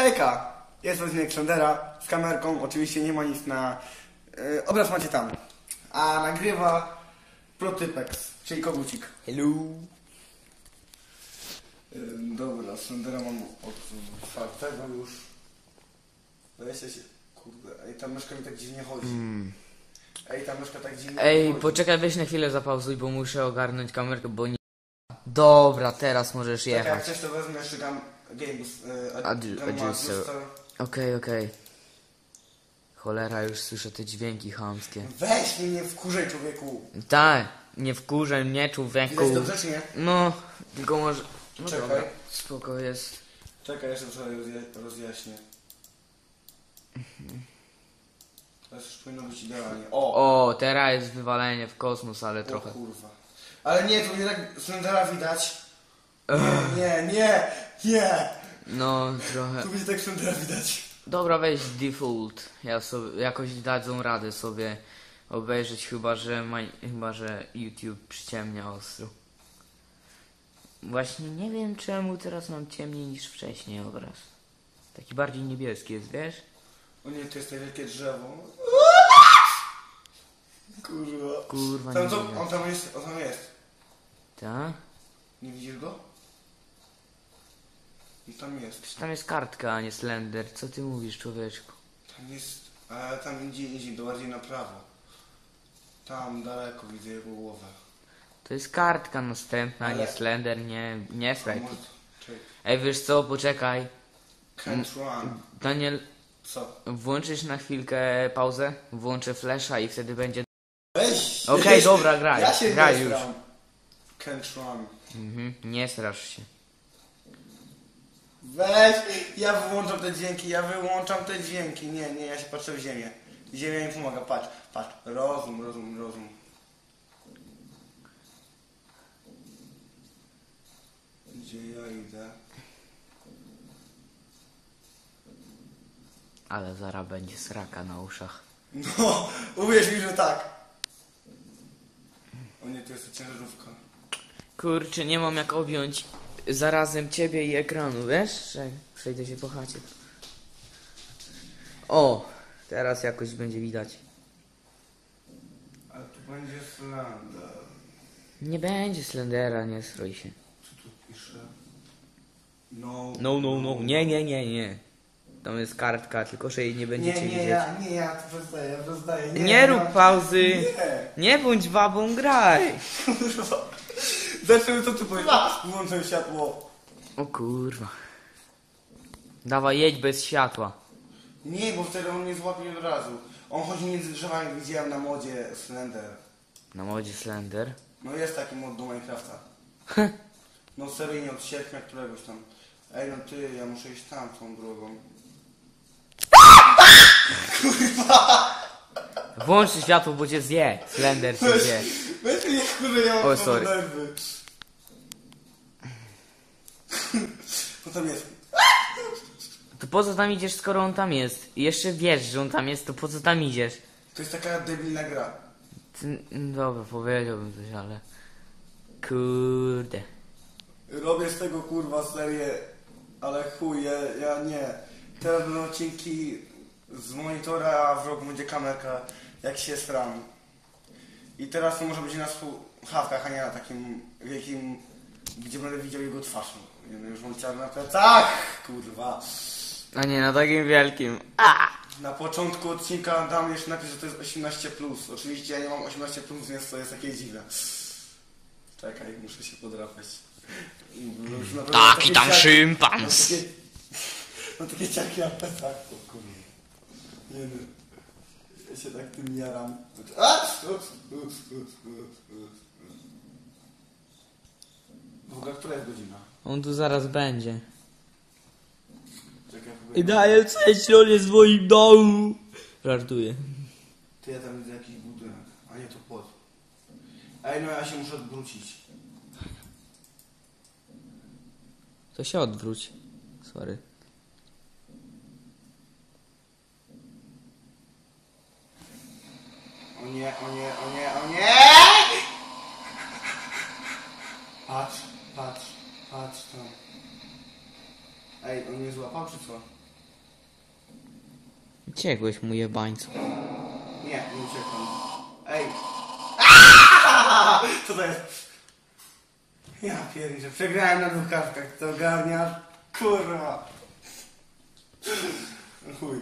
Hejka! Jest odcinek Sandera z kamerką, oczywiście nie ma nic na... Yy, obraz macie tam. A nagrywa Protypex, czyli kogucik. Hello. Yy, dobra, Sandera mam otwartego już. Weźcie się... Kurde, ej, ta myszka mi tak dziwnie chodzi. Ej, ta myszka tak dziwnie Ej, chodzi. poczekaj, weź na chwilę zapauzuj, bo muszę ogarnąć kamerkę, bo nie... Dobra, teraz możesz Tak, jak jechać. chcesz to wezmę jeszcze gam... Games... Adu- Gamma adjuster. Okej, okej. Cholera, już słyszę te dźwięki chamskie. Weź mnie nie wkurzaj człowieku. Tak, nie wkurzaj mnie, człowieku. Widać dobrze czy nie? No, tylko może... No Czekaj. dobra, spoko jest. Czekaj, jeszcze sobie rozja- rozjaśnię. Teraz już powinno być idealnie. O! O, teraz jest wywalenie w kosmos, ale o trochę... kurwa. Ale nie, tu nie tak Slendera widać. Nie, nie, nie, nie! No, trochę... Tu będzie tak Slendera widać. Dobra, weź default. Ja sobie, jakoś dadzą radę sobie obejrzeć, chyba że, ma, chyba, że YouTube przyciemnia ostro. Właśnie nie wiem czemu teraz mam ciemniej niż wcześniej obraz. Taki bardziej niebieski jest, wiesz? O nie, to jest to wielkie drzewo. Kurwa. Kurwa, nie Tam, co, widzę. on tam jest, on tam jest. Ta? Nie widzisz go? Tam jest. Tam jest kartka, a nie slender. Co ty mówisz, człowieczku? Tam jest, a tam idzie, idzie, to bardziej na prawo. Tam daleko widzę jego głowę. To jest kartka następna, a nie Ale- slender, nie, nie A strajk. może- Czekaj. Ej, wiesz co, poczekaj. Can't run. Daniel, Co? włączysz na chwilkę pauzę? Włączę flesza i wtedy będzie Weź! Okej, dobra, graj, Ja się graj nie już. stram. Can't run. Mhm, nie strasz się. Weź! Ja wyłączam te dźwięki, ja wyłączam te dźwięki. Nie, nie, ja się patrzę w ziemię. Ziemia mi pomaga, patrz, patrz. Rozum, rozum, rozum. Gdzie ja idę? Ale zaraz będzie sraka na uszach. No, uwierz mi, że tak. O nie, to jest ciężarówka. Kurczę, nie mam jak objąć zarazem ciebie i ekranu, wiesz? Przejdę się po chacie. O, teraz jakoś będzie widać. A tu będzie Slender. Nie będzie Slendera, nie stroj się. Co tu pisze? No. No, no, no, nie, nie, nie, nie. Tam jest kartka, tylko że jej nie Nie, będziecie nie, widzieć. ja, nie, ja to przestaję, ja przestaję. Nie, ja- rób pauzy. Nie. Nie bądź babą, graj. Kurwa. Zaczynamy, co tu powiedziałeś? Włączę światło. O kurwa. Dawaj, jedź bez światła. Nie, bo wtedy on mnie złapie od razu. On chodzi między drzewami, widziałem na modzie Slender. Na modzie Slender. No jest taki mod do Minecrafta. No seryjnie od sierpnia któregoś tam. Ej no ty, ja muszę iść tam tą drogą. Włącz światło, bo cię zje. Slender cię zje. Weź mnie mam O, sorry. nerwy. Co tam jest? To po co tam idziesz, skoro on tam jest? I jeszcze wiesz, że on tam jest, to po co tam idziesz? To jest taka debilna gra. Ty, dobra, powiedziałbym coś, ale... Kurde. Robię z tego kurwa serię, ale chuj, ja, ja nie. Teraz będą odcinki z monitora, a w rogu będzie kamerka, jak się stram. I teraz to może być na słuchawkach, a nie na takim wielkim, gdzie będę widział jego twarz. Nie wiem, już mam ciarne na plecach, kurwa. A nie, na takim wielkim. A! Na początku odcinka dam jeszcze napis, że to jest 18+. Plus. Oczywiście ja nie mam 18+, plus, więc to jest takie dziwne. Czekaj, muszę się podrapać. Naprawdę Taki tam ciarki- szympans. No takie, no takie ciarki na plecach, o kurwa. Nie no. Ja się tak tym jaram. A! W ogóle, która jest godzina? On tu zaraz będzie. Czekaj, I daję cześć, on jest w moim domu. Żartuję. Ty ja tam widzę jakiś budynek, a nie to płot. Ej, no ja się muszę odwrócić. To się odwróć. Sorry. O nie, o nie, o nie, o nie! Patrz, patrz, patrz tam. Ej, on mnie złapał czy co? Uciekłeś mu jebańcu. Nie, nie uciekłem. Ej! Co to jest? Ja pierdzielę, przegrałem na dwóch kartkach, to ogarniasz? Kurwa! Chuj.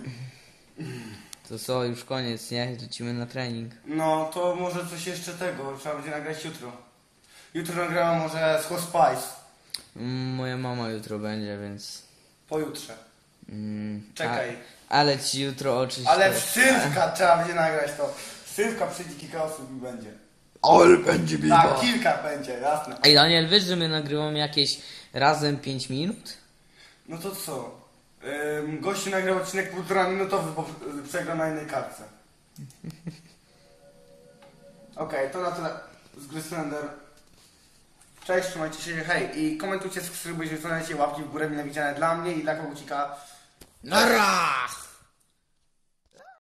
To co, już koniec, nie? Lecimy na trening. No, to może coś jeszcze tego, trzeba będzie nagrać jutro. Jutro nagrałem może z Hot Spice. Mm, Moja mama jutro będzie, więc... Pojutrze. Mm, Czekaj. A, ale ci jutro oczy Ale w Sylwka trzeba będzie nagrać to. W Sylwka przyjdzie kilka osób i będzie. Ale będzie Tak, kilka będzie, jasne. Ej Daniel, wiesz, że my nagrywamy jakieś razem 5 minut? No to co? Ym, gościu nagrał odcinek półtora minutowy, bo y, przegrał na innej kartce. Okej, to na tyle z gry Slender. Cześć, trzymajcie się, hej i komentujcie, subskrybujcie, zostawiajcie łapki w górę mile widziane dla mnie i dla kogucika. Nara!